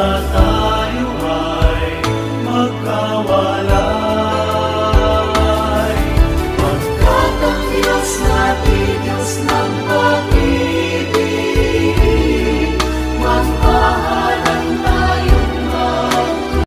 na tayo ay magkawa.